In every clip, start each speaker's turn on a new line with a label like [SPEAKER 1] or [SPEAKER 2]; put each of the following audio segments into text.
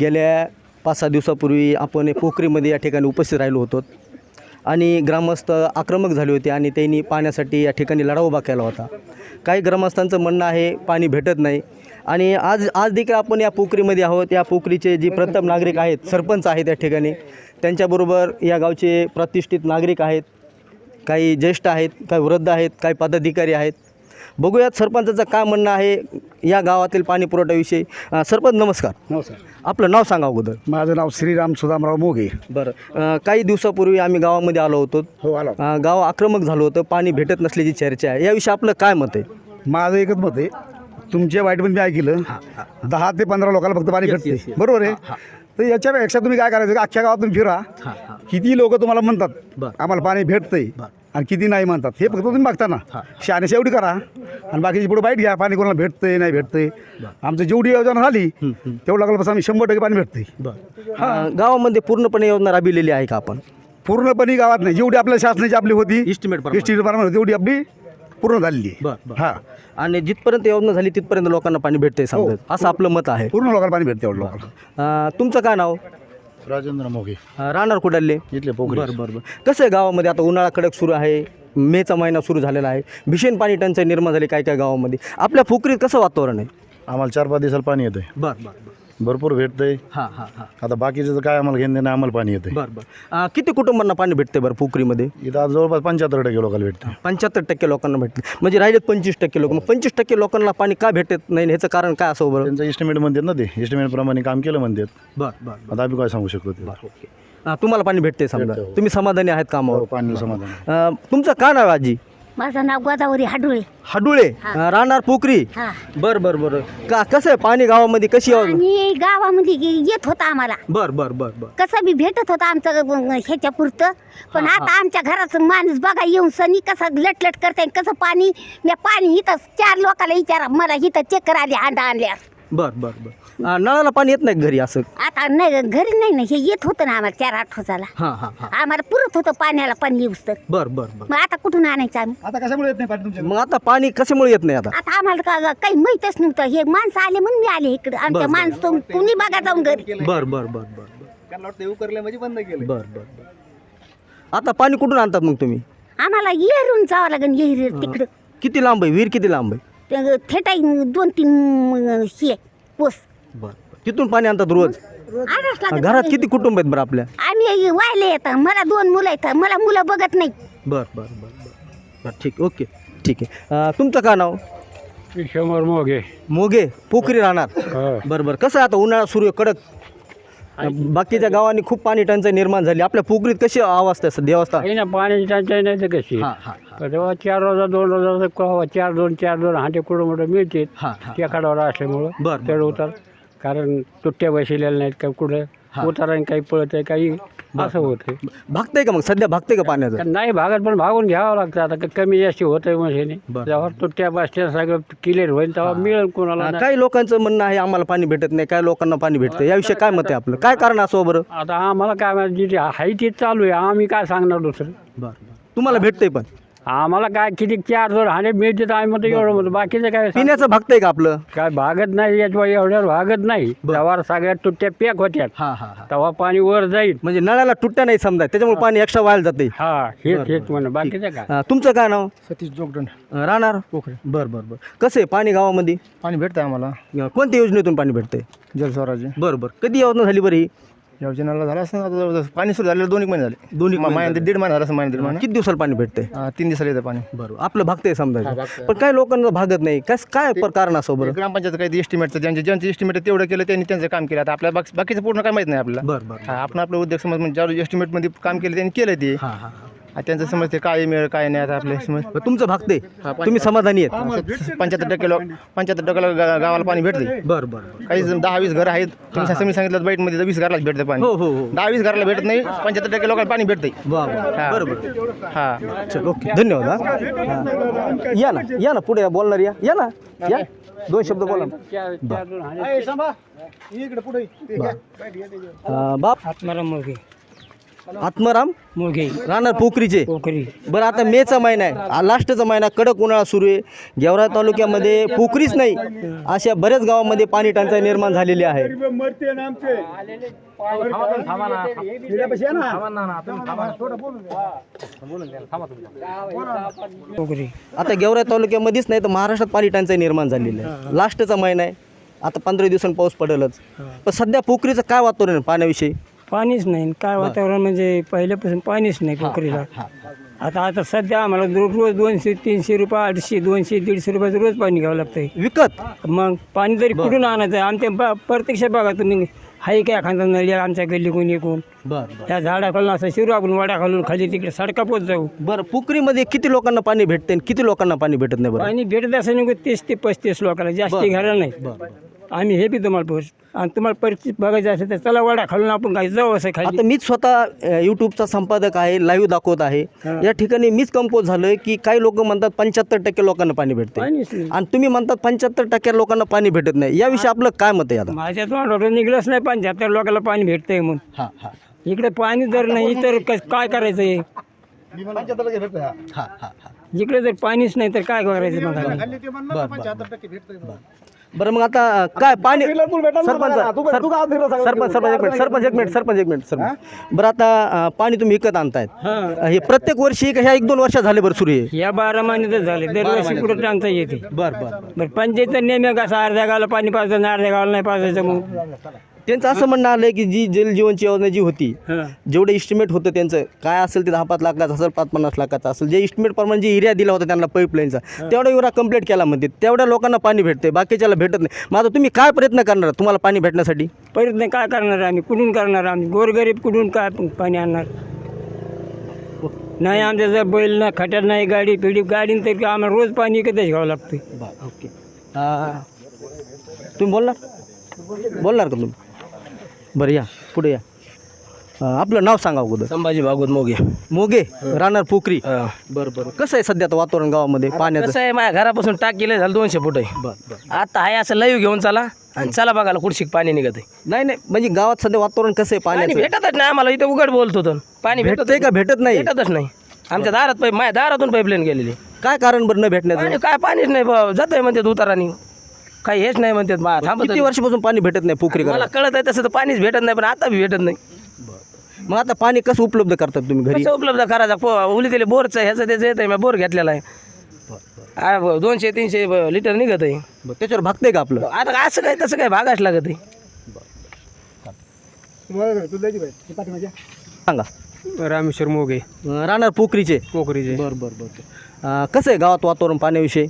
[SPEAKER 1] गेल्या पाच सहा दिवसापूर्वी आपण पोखरीमध्ये या ठिकाणी उपस्थित राहिलो होतो. आणि ग्रामस्थ आक्रमक झाले होते आणि त्यांनी पाण्यासाठी या ठिकाणी लढा उभा केला होता. काही ग्रामस्थांचं म्हणणं आहे पाणी भेटत नाही. आणि आज आज देखील आपण या पोखरीमध्ये आहोत. या पोखरीचे जे प्रथम नागरिक आहेत सरपंच आहेत या ठिकाणी त्यांच्याबरोबर या गावचे प्रतिष्ठित नागरिक आहेत. काही ज्येष्ठ आहेत काही वृद्ध आहेत काही पदाधिकारी आहेत. बघूयात सरपंचाचं काय म्हणणं आहे या गावातील पाणी पुरवठ्याविषयी. अ, सरपंच नमस्कार.
[SPEAKER 2] नमस्कार.
[SPEAKER 1] आपलं नाव सांगा अगोदर.
[SPEAKER 2] माझं नाव श्रीराम सुदामराव मोगे
[SPEAKER 1] बरं. अ, काही दिवसापूर्वी आम्ही गावामध्ये आलो होतो.
[SPEAKER 2] हो आला
[SPEAKER 1] अ, गाव आक्रमक झालं होतं. पाणी भेटत नसल्याची चर्चा आहे. याविषयी आपलं काय मत आहे?
[SPEAKER 2] माझं एकच मत आहे. तुमच्या वाईटमध्ये मी ऐकलं. दहा ते पंधरा लोकांना फक्त पाणी भेटते. बरोबर आहे? तर याच्यापेक्षा तुम्ही काय करायचं? अख्ख्या गावात तुम्ही फिरा किती लोक तुम्हाला म्हणतात?
[SPEAKER 1] बरं.
[SPEAKER 2] आम्हाला पाणी भेटतंय. आणि किती नाही म्हणतात. हे फक्त तुम्ही बघता ना शहाण्याशी एवढी करा. आणि बाकीची पुढे बाईट घ्या. पाणी कोणाला भेटतंय नाही भेटतंय. आमचं जेवढी योजना झाली तेवढं लागलं आम्ही शंभर टक्के पाणी भेटतंय.
[SPEAKER 1] अ, गावामध्ये पूर्णपणे योजना राबविलेली आहे का आपण?
[SPEAKER 2] पूर्णपणे गावात नाही. जेवढी आपल्या शासनाची आपली होती
[SPEAKER 1] प्रमाणे.
[SPEAKER 2] एस्टिमेट प्रमाणे तेवढी आपली पूर्ण झालेली. हा.
[SPEAKER 1] आणि जिथपर्यंत योजना झाली तिथपर्यंत लोकांना पाणी भेटते समजा. असं आपलं मत आहे.
[SPEAKER 2] पूर्ण लोकांना पाणी भेटते एवढं लोकांना.
[SPEAKER 1] तुमचं काय नाव?
[SPEAKER 3] राजेंद्र मोगे
[SPEAKER 1] अ, राहणार कुडाले
[SPEAKER 3] इथले पोखरी.
[SPEAKER 1] बरं बरं बरं. कसं आहे गावामध्ये? आता उन्हाळा कडक सुरू आहे. मेचा महिना सुरू झालेला आहे. भीषण पाणी टंचाई निर्माण झाली काय काय गावामध्ये. आपल्या पोखरीत कसं वातावरण आहे?
[SPEAKER 3] आम्हाला चार पाच दिवसाला पाणी येतंय.
[SPEAKER 1] बरं बरं बरं.
[SPEAKER 3] भरपूर भेटतंय.
[SPEAKER 1] हां हां हां.
[SPEAKER 3] आता बाकीचं तर काय आम्हाला घेणं देणं आम्हाला पाणी येतंय.
[SPEAKER 1] बरं बरं. अं, किती कुटुंबांना पाणी भेटते बरं पोखरीमध्ये?
[SPEAKER 3] इथं आज जवळपास पंच्याहत्तर टक्के लोकांना भेटतं
[SPEAKER 1] पंच्याहत्तर टक्के लोकांना भेटते म्हणजे राहिलेत पंचवीस टक्के लोक. मग पंचवीस टक्के लोकांना पाणी का भेटत नाही? ह्याचं कारण काय असं बरं?
[SPEAKER 3] त्यांचं एस्टिमेट म्हणतात ना ते. एस्टिमेट प्रमाणे काम केलं म्हणतात.
[SPEAKER 1] बरं बरं
[SPEAKER 3] आता आम्ही काय सांगू शकतो ते?
[SPEAKER 1] ओके. तुम्हाला पाणी भेटते समजा.
[SPEAKER 3] भेटतं, हो.
[SPEAKER 1] तुम्ही समाधानी आहेत कामावर.
[SPEAKER 3] हो, पाणी समाधान
[SPEAKER 1] अं, तुमचं का नाव आहे आजी?
[SPEAKER 4] माझं नाव गोदावरी हाडुळे.
[SPEAKER 1] हाडुळे? राहणार पोखरी?
[SPEAKER 4] हा.
[SPEAKER 1] बरं बरं बरं. का कसं आहे पाणी गावामध्ये? कशी आहे?
[SPEAKER 4] आणि गावामध्ये गे- येत होता आम्हाला.
[SPEAKER 1] बरं बरं बरं बरं.
[SPEAKER 4] कसं बी भेटत होतं आमचं अं, ह्याच्या पुरतं पण
[SPEAKER 1] हा,
[SPEAKER 4] आता आमच्या घराचं माणूस बघा येऊन सनी कसं लटलट करते कसं पाणी मी पाणी इथं चार लोकांना विचारा मला इथं चक्कर आली हांडा आणल्या.
[SPEAKER 1] बरं बरं बरं. नळाला पाणी येत नाही का घरी असं?
[SPEAKER 4] आता नाही घरी नाही ना हे येत होतं ना आम्हाला चार आठ
[SPEAKER 1] हां हां हां.
[SPEAKER 4] आम्हाला पुरत होतं पाण्याला पाणी येऊस तर
[SPEAKER 1] बरं बरं बरं.
[SPEAKER 4] मग आता कुठून आणायचं आम्ही?
[SPEAKER 2] आता कशामुळे येत नाही पाणी तुमच्या
[SPEAKER 1] मग आता पाणी कशामुळे येत नाही आता?
[SPEAKER 4] आता आम्हाला का काही माहीतच नव्हतं. हे माणसं आले म्हणून मी आले इकडं. आमच्या
[SPEAKER 1] बरं.
[SPEAKER 4] माणसं कुणी बघा जाऊन घरी.
[SPEAKER 1] बर बर बर बर बर. बर बर आता पाणी कुठून आणतात मग तुम्ही?
[SPEAKER 4] आम्हाला येरून जावं लागेल येहीर तिकडं.
[SPEAKER 1] किती लांब आहे? विहीर किती लांब आहे?
[SPEAKER 4] ते थेटाई दोन तीन हे पोस.
[SPEAKER 1] बर तिथून पाणी आणतात रोज?
[SPEAKER 4] आणावंच.
[SPEAKER 1] घरात किती कुटुंब आहेत बरं आपल्या?
[SPEAKER 4] आम्ही वायले येतात मला दोन मुलं आहेत मला मुलं बघत नाही.
[SPEAKER 1] बर बर बर बर. बर ठीक ओके ठीक आहे. अं, तुमचं का नाव?
[SPEAKER 5] शंभर मोगे
[SPEAKER 1] मोगे पोखरी राहणार. बरं बरं. कसं आहे आता उन्हाळा सुरू आहे कडक? बाकीच्या गावांनी खूप पाणी टंचाई निर्माण झाली. आपल्या पोखरीत कशी अवस्था आहे सध्या? अवस्था
[SPEAKER 5] काही ना पाण्याची टंचाई नाही तर कशी?
[SPEAKER 1] हां हां
[SPEAKER 5] पण तेव्हा चार रोजा दोन रोजा चार दोन चार दोन हांडे कुठं मोठं मिळते
[SPEAKER 1] हां हां
[SPEAKER 5] त्या काढावर असल्यामुळं
[SPEAKER 1] बरं,
[SPEAKER 5] चढ उतार. कारण तुट्ट्या बसलेल्या नाहीत का कुठं? उताराने काही पळत आहे काही असं होतं
[SPEAKER 1] भागतंय का मग? सध्या भागतंय का पाण्याचं?
[SPEAKER 5] नाही भागात पण भागून घ्यावं लागतं. आता का कमी जास्त होत आहे मशीने.
[SPEAKER 1] बरं.
[SPEAKER 5] जेव्हा तुट्ट्या बसत्या सगळं क्लिअर होईल तेव्हा मिळेल कोणाला
[SPEAKER 1] हा,
[SPEAKER 5] नाही.
[SPEAKER 1] काही लोकांचं म्हणणं आहे आम्हाला पाणी भेटत नाही काही लोकांना पाणी भेटतं. याविषयी काय मत आहे आपलं? काय कारण असं बरं?
[SPEAKER 5] आता आम्हाला काय माहिती जे आहे ते चालू आहे. आम्ही काय सांगणार दुसरं?
[SPEAKER 1] बरं. तुम्हाला भेटतंय पण.
[SPEAKER 5] आम्हाला काय किती चार दोन हांडे मिळते तर आम्ही म्हणतो एवढं म्हणतो. बाकीचं काय सांग-
[SPEAKER 1] पिण्याचं भागतंय का आपलं?
[SPEAKER 5] काय भागत नाही याच्यावर एवढ्यावर भागत नाही. तेव्हा सगळ्या तुट्ट्या पॅक होत्या
[SPEAKER 1] हा हा हा.
[SPEAKER 5] तेव्हा पाणी वर जाईल.
[SPEAKER 1] म्हणजे नळाला तुट्ट्या नाही समजा त्याच्यामुळे पाणी एक्स्ट्रा व्हायला जाते
[SPEAKER 5] हा हेच हेच बाकीचं काय?
[SPEAKER 1] तुमचं काय नाव?
[SPEAKER 2] सतीश जोगदंड.
[SPEAKER 1] अं, राहणार? पोखरे. बरं बरं बरं. कसं आहे पाणी गावामध्ये?
[SPEAKER 2] पाणी भेटतं आम्हाला.
[SPEAKER 1] अं, कोणत्या योजनेतून पाणी भेटतंय?
[SPEAKER 2] जलस्वराज्य.
[SPEAKER 1] बरं बरं. कधी योजना झाली बरं ही?
[SPEAKER 2] योजनेला झालं असं आता जवळजवळ पाणी सुरू झालेलं दोन एक महिने झाले.
[SPEAKER 1] दोन्ही
[SPEAKER 2] मा- महिना दीड महिना झाला असं महिना दीड महिना
[SPEAKER 1] किती दिवसाला पाणी भेटतंय?
[SPEAKER 2] हा, तीन दिवसाला येतं पाणी.
[SPEAKER 1] बरं आपलं भागतंय समजा पण काही लोकांना भागत नाही. कस काय पर कारण असं बरं
[SPEAKER 2] ग्रामपंचायत काही एस्टिमेटचं ज्यांचे ज्यांचं एस्टिमेट तेवढं केलं त्यांनी त्यांचं काम केलं. आता आपल्याला बाकी- बाकीचं पूर्ण काय माहीत नाही आपल्याला.
[SPEAKER 1] बरं बरं.
[SPEAKER 2] हा, आपण आपलं उद्योग समज म्हणजे ज्यावेळी एस्टिमेटमध्ये काम केलं त्यांनी केलं ते.
[SPEAKER 1] हां हां.
[SPEAKER 2] त्यांचं समज ते काय मिळेल काय नाही आता आपले समज
[SPEAKER 1] मग तुमचं भागते. तुम्ही समाधानी आहेत.
[SPEAKER 2] पंच्याहत्तर टक्के लोक पंच्याहत्तर टक्के लोक गा- गावाला पाणी भेटते
[SPEAKER 1] बरं बरं बरं.
[SPEAKER 2] काही जण दहा वीस घर आहेत. तुम्ही तुम्ही सांगितलं बाईटमध्ये तर वीस घरालाच भेटते पाणी.
[SPEAKER 1] हो हो हो.
[SPEAKER 2] दहा वीस घराला भेटत नाही पंच्याहत्तर टक्के लोकांना पाणी भेटते
[SPEAKER 1] वा वा. बरं बरं.
[SPEAKER 2] हा.
[SPEAKER 1] चल ओके. धन्यवाद हा. हा. या ना या ना पुढे या, बोलणार या. या ना. या. दोन शब्द बोला ना. हा, बाप.
[SPEAKER 5] आत्माराम मोगे
[SPEAKER 1] आत्माराम
[SPEAKER 5] मोघे
[SPEAKER 1] राहणार पोखरीचे.
[SPEAKER 5] पोखरी.
[SPEAKER 1] बरं आता मेचा महिना आहे. लास्टचा महिना कडक उन्हाळा सुरू आहे. गेवरा तालुक्यामध्ये पोखरीच नाही. अशा बऱ्याच गावामध्ये पाणी टंचाई निर्माण झालेली आहे. आता गेवरा तालुक्यामध्येच नाही तर महाराष्ट्रात पाणी टंचाई निर्माण झालेली आहे. लास्टचा महिना आहे. आता पंधरा दिवसांनी पाऊस पडेलच. पण सध्या पोखरीचं काय वातावरण पाण्याविषयी?
[SPEAKER 5] पाणीच नाही. काय वातावरण म्हणजे पहिल्यापासून पाणीच नाही पोखरीला आता आता सध्या आम्हाला रोज रोज दोनशे तीनशे रुपये आठशे दोनशे दीडशे रुपयाचं रोज पाणी घ्यावं लागतंय.
[SPEAKER 1] विकत?
[SPEAKER 5] मग पाणी तरी कुठून आणायचं आमच्या ब प्रत्यक्ष बघा तुम्ही हाय काय एखादा नळी आमच्या गल्ली कोणी कोण
[SPEAKER 1] बरं
[SPEAKER 5] त्या झाडाखालून असं शिरू आपण वाड्या खालून खाली तिकडे सडका पोच जाऊ.
[SPEAKER 1] बरं पोखरीमध्ये किती लोकांना पाणी भेटते आणि किती लोकांना पाणी भेटत नाही बरं?
[SPEAKER 5] पाणी भेटत असं नाही तीस ते पस्तीस लोकांना जास्ती घरा नाही. आम्ही हे बी तुम्हाला पोच आणि तुम्हाला परिस्थिती बघायची असेल तर चला वाड्या खालून आपण काय जाऊ असं खाली.
[SPEAKER 1] आता मीच स्वतः यूट्यूबचा संपादक आहे लाईव्ह दाखवत आहे. या ठिकाणी मीच कंपोज झालोय की काही लोक म्हणतात पंच्याहत्तर टक्के लोकांना पाणी भेटते आणि तुम्ही म्हणतात पंच्याहत्तर टक्के लोकांना पाणी भेटत नाही. याविषयी आपलं काय मत आहे आता?
[SPEAKER 5] माझ्या तोंडावर निघलंच नाही पंच्याहत्तर लोकांना पाणी भेटतंय म्हणून.
[SPEAKER 1] हां हां.
[SPEAKER 5] इकडे पाणी जर नाही तर कस- काय करायचं आहे
[SPEAKER 1] हां हां
[SPEAKER 5] इकडे जर पाणीच नाही तर काय करायचं मग आम्ही?
[SPEAKER 1] बरं. मग आता काय पाणी सरपंच सरपंच सरपंच सरपंच एक मिनिट सरपंच एक मिनिट सरपंच एक मिनिट सरपंच. बरं आता पाणी तुम्ही विकत आणतायत.
[SPEAKER 5] हां.
[SPEAKER 1] हे प्रत्येक वर्षी का ह्या एक दोन वर्ष झाले बरं सुरू आहे
[SPEAKER 5] या बारा महिन्यातच झाले. दरवर्षी कुठं टांगता येते?
[SPEAKER 1] बरं बरं
[SPEAKER 5] बरं. पंचायतचं नेहमी कसं अर्ध्या गावाला पाणी पाजायचं आणि अर्ध्या गावाला नाही पाजायचं मग?
[SPEAKER 1] त्यांचं असं म्हणणं आलं की जी जल जीवनची योजना जी होती जेवढं इस्टिमेट होतं त्यांचं काय असेल ते दहा पाच लाखाचं असेल पाच पन्नास लाखाचं असेल जे इस्टिमेट प्रमाणे जे एरिया दिला होता त्यांना पाईपलाईनचा तेवढा एवढा कंप्लीट केला म्हणते. तेवढ्या लोकांना पाणी भेटते बाकीच्याला भेटत नाही. मग आता तुम्ही काय प्रयत्न करणार तुम्हाला पाणी भेटण्यासाठी?
[SPEAKER 5] प्रयत्न काय करणार आम्ही? कुठून करणार आम्ही? गोरगरीब कुठून काय पाणी आणणार? नाही आमच्या जर बैल ना खट्यात नाही गाडी पिढी गाडी तर आम्हाला रोज पाणी कधीच घ्यावं लागते
[SPEAKER 1] ओके. तुम्ही बोलणार? बोलणार का तुम्ही? बरं या. पुढे या. अं, आपलं नाव सांगा अगोदर.
[SPEAKER 6] संभाजी भागवत मोगे.
[SPEAKER 1] मोगे? राहणार पोखरी. बरं बरं. कसं आहे सध्या आता वातावरण गावामध्ये? पाण्याचं?
[SPEAKER 6] कसं आहे माझ्या घरापासून टाक केलं झालं दोनशे फुट आहे.
[SPEAKER 1] बरं बरं.
[SPEAKER 6] आता आहे असं लाईव्ह घेऊन चला आणि चला बघायला कुठशिक पाणी निघत आहे.
[SPEAKER 1] नाही नाही. म्हणजे गावात सध्या वातावरण कसं आहे
[SPEAKER 6] पाणी
[SPEAKER 1] पाण्याचं?
[SPEAKER 6] भेटतच नाही आम्हाला इथं उघड बोलत होतं पाणी भेटत
[SPEAKER 1] भेटतंय का भेटत नाही?
[SPEAKER 6] भेटतच नाही. आमच्या दारात पाईप माझ्या दारातून पाईपलाईन गेलेली.
[SPEAKER 1] काय कारण बरं न भेटण्याचं?
[SPEAKER 6] पाणी काय पाणीच नाही जात आहे म्हणतात उतारानी काही हेच नाही म्हणतात मा थांबत
[SPEAKER 1] किती वर्षापासून पाणी भेटत नाही पोखरी
[SPEAKER 6] मला कळत आहे तसं तर पाणीच भेटत नाही पण आता बी भेटत नाही.
[SPEAKER 1] मग आता पाणी कसं उपलब्ध करतात तुम्ही घरी?
[SPEAKER 6] कसं उपलब्ध करायचा? पो उली त्याला बोरचं ह्याचं त्याचं येत आहे मी बोर घेतलेला आहे. आ, ब- दोनशे तीनशे ब- लिटर निघत आहे.
[SPEAKER 1] बरं, त्याच्यावर भागतंय का आपलं?
[SPEAKER 6] आता असं काय तसं काय भागाच लागत आहे.
[SPEAKER 1] सांगा.
[SPEAKER 5] रामेश्वर मोगे.
[SPEAKER 1] अं, राहणार पोखरीचे?
[SPEAKER 5] पोखरीचे.
[SPEAKER 1] बरं बरं बरं. कसं आहे गावात वातावरण पाण्याविषयी?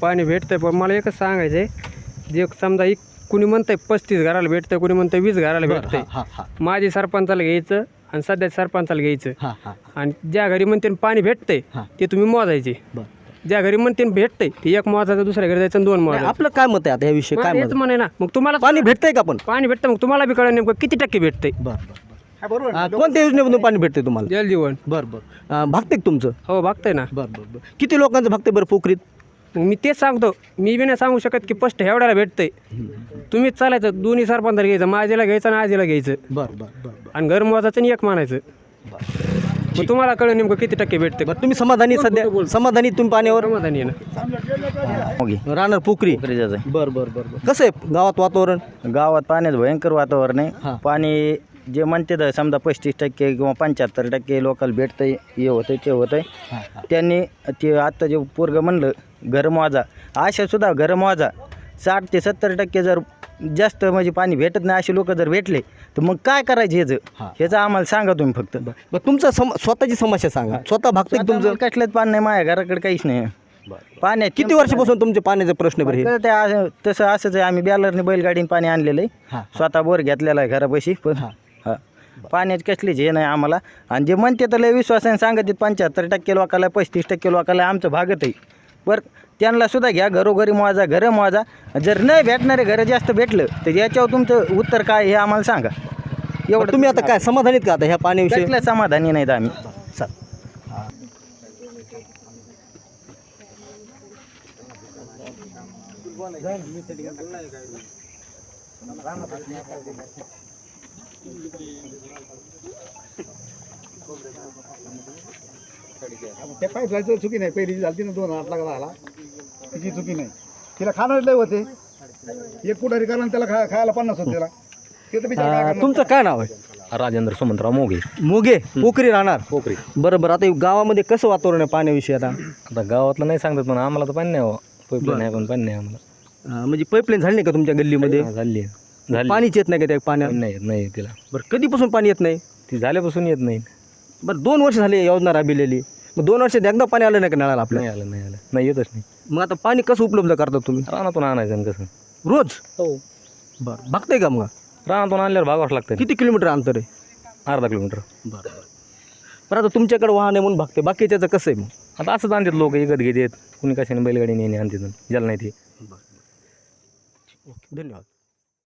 [SPEAKER 5] पाणी भेटतंय पण मला एकच सांगायचं आहे जे समजा एक कुणी म्हणतंय पस्तीस घराला भेटतंय कुणी म्हणतंय वीस घराला भेटतंय.
[SPEAKER 1] हां हां
[SPEAKER 5] माझी सरपंचाला घ्यायचं आणि सध्या सरपंचाला घ्यायचं.
[SPEAKER 1] हां हां.
[SPEAKER 5] आणि ज्या घरी म्हणते पाणी भेटतंय. ते तुम्ही मोजायचे.
[SPEAKER 1] बरं.
[SPEAKER 5] ज्या घरी म्हणते भेटतंय ते एक मोजायचं दुसऱ्या घरी जायचं आणि दोन मोजायचं.
[SPEAKER 1] आपलं काय मत आहे आता ह्याविषयी? काय
[SPEAKER 5] हेच म्हणे ना. मग तुम्हाला
[SPEAKER 1] पाणी भेटतंय का पण?
[SPEAKER 5] पाणी भेटतं मग तुम्हाला बी कळलं नेमकं किती टक्के भेटतंय.
[SPEAKER 1] बरं बरं कोणत्या योजनेमधून पाणी भेटते तुम्हाला?
[SPEAKER 5] जलजीवन
[SPEAKER 1] बरं बरं. अं, भागते तुमचं?
[SPEAKER 5] हो भागतंय ना.
[SPEAKER 1] बरं बरं बरं. किती लोकांचं भागते बरं पोखरीत?
[SPEAKER 5] मी तेच सांगतो मी बी नाही सांगू शकत की फस्ट एवढ्याला भेटतंय. तुम्हीच चालायचं दोन्ही सरपंचाला घ्यायचं माझ्याला घ्यायचं आणि आजीला घ्यायचं.
[SPEAKER 1] बरं बरं बरं
[SPEAKER 5] आणि घर मोजायचं आणि एक मानायचं. मग तुम्हाला कळलं नेमकं किती टक्के भेटते
[SPEAKER 1] बरं तुम्ही समाधानी सध्या समाधानी तुम्ही पाण्यावर?
[SPEAKER 5] समाधानी आहे ना.
[SPEAKER 1] राहणार पोखरी. बरं बरं बरं बरं. कसं आहे गावात वातावरण?
[SPEAKER 7] गावात पाण्यात भयंकर वातावरण
[SPEAKER 1] हां.
[SPEAKER 7] आहे पाणी जे म्हणते तर समजा पस्तीस टक्के किंवा पंच्याहत्तर टक्के लोकल भेटतंय हे होतंय ते होतंय. त्यांनी ते आत्ता जे पोरगं म्हणलं घरं वाजा. अशा सुद्धा घरं वाजा. साठ ते सत्तर टक्के जर जास्त म्हणजे पाणी भेटत नाही असे लोक जर भेटले तर मग काय करायचे ह्याचं?
[SPEAKER 1] हां.
[SPEAKER 7] ह्याचं आम्हाला सांगा तुम्ही फक्त.
[SPEAKER 1] बरं. तुमचं सम स्वतःची समस्या सांगा. स्वतः भागते का तुमचं?
[SPEAKER 7] तुमचं कसलंच पाणी नाही माझ्या घराकडे काहीच नाही. पाण्यात
[SPEAKER 1] किती वर्षापासून तुमचे पाण्याचे प्रश्न बरं हे?
[SPEAKER 7] तर ते असं- तसं असंच आहे. आम्ही बॅलरने बैलगाडीने पाणी आणलेलं आहे.
[SPEAKER 1] हां.
[SPEAKER 7] स्वतः बोर घेतलेला आहे घरापाशी. पण हां. पाण्याची कसलीच हे नाही आम्हाला. आणि जे म्हणते तर लय विश्वासाने सांगत पंच्याहत्तर टक्के लोकाला पस्तीस टक्के लोकाला आमचं भागत आहे बरं त्यांना सुद्धा घ्या घरोघरी मोजा घरं मोजा. जर नाही भेटणारे घरं जास्त भेटलं तर याच्यावर तुमचं उत्तर काय हे आम्हाला सांगा.
[SPEAKER 1] एवढं तुम्ही आता काय समाधानीत का आता ह्या पाण्याविषयी?
[SPEAKER 7] कसल्या समाधानी नाहीत आम्ही.
[SPEAKER 2] त्या पाईप जायचं चुकी नाही. पहिली झाली ना दोन आठ लाख झाला. तिची चुकी नाही. तिला खाणार लय होते. एक कुठारी कारण त्याला खा खायला पन्नास होते त्याला. ते तर बिचारा काय
[SPEAKER 1] अं,
[SPEAKER 2] करणार?
[SPEAKER 1] तुमचं काय नाव आहे?
[SPEAKER 8] राजेंद्र सुमंतराव मोगे
[SPEAKER 1] मोगे पोखरी राहणार?
[SPEAKER 8] पोखरी.
[SPEAKER 1] बरं बरं. आता गावामध्ये कसं वातावरण आहे पाण्याविषयी आता?
[SPEAKER 8] आता गावातलं नाही सांगतात पण आम्हाला तर पाणी नाही हो. पाईपलाईन आहे पण पाणी नाही आम्हाला.
[SPEAKER 1] अं, म्हणजे पाईपलाईन झाली नाही का तुमच्या गल्लीमध्ये?
[SPEAKER 8] हा, झाली आहे. झाली.
[SPEAKER 1] पाणीच येत नाही का त्या पाण्यात?
[SPEAKER 8] पाणी नाही येत नाही तिला.
[SPEAKER 1] बरं कधीपासून पाणी येत नाही?
[SPEAKER 8] ती झाल्यापासून येत नाही.
[SPEAKER 1] बरं दोन वर्ष झाली योजना राबविलेली. मग दोन वर्षात एकदा पाणी आलं नाही का नळाला आपल्या?
[SPEAKER 8] नाही आलं नाही आलं. नाही येतच नाही.
[SPEAKER 1] मग आता पाणी कसं उपलब्ध करता तुम्ही?
[SPEAKER 8] रानातून आणायचं आणि कसं?
[SPEAKER 1] रोज?
[SPEAKER 8] हो.
[SPEAKER 1] बरं बघताय का मग?
[SPEAKER 8] रानातून आणल्यावर भागावंच लागतं
[SPEAKER 1] किती किलोमीटर अंतर आहे?
[SPEAKER 8] अर्धा किलोमीटर.
[SPEAKER 1] बरं आता तुमच्याकडे वाहन आहे म्हणून बघते. बाकीच्याचं कसं आहे मग?
[SPEAKER 8] आता असंच आणतात लोक एकत घेतात. कुणी कशाने बैलगाडी नेणे आणतात ज्याला नाही ते.
[SPEAKER 1] धन्यवाद.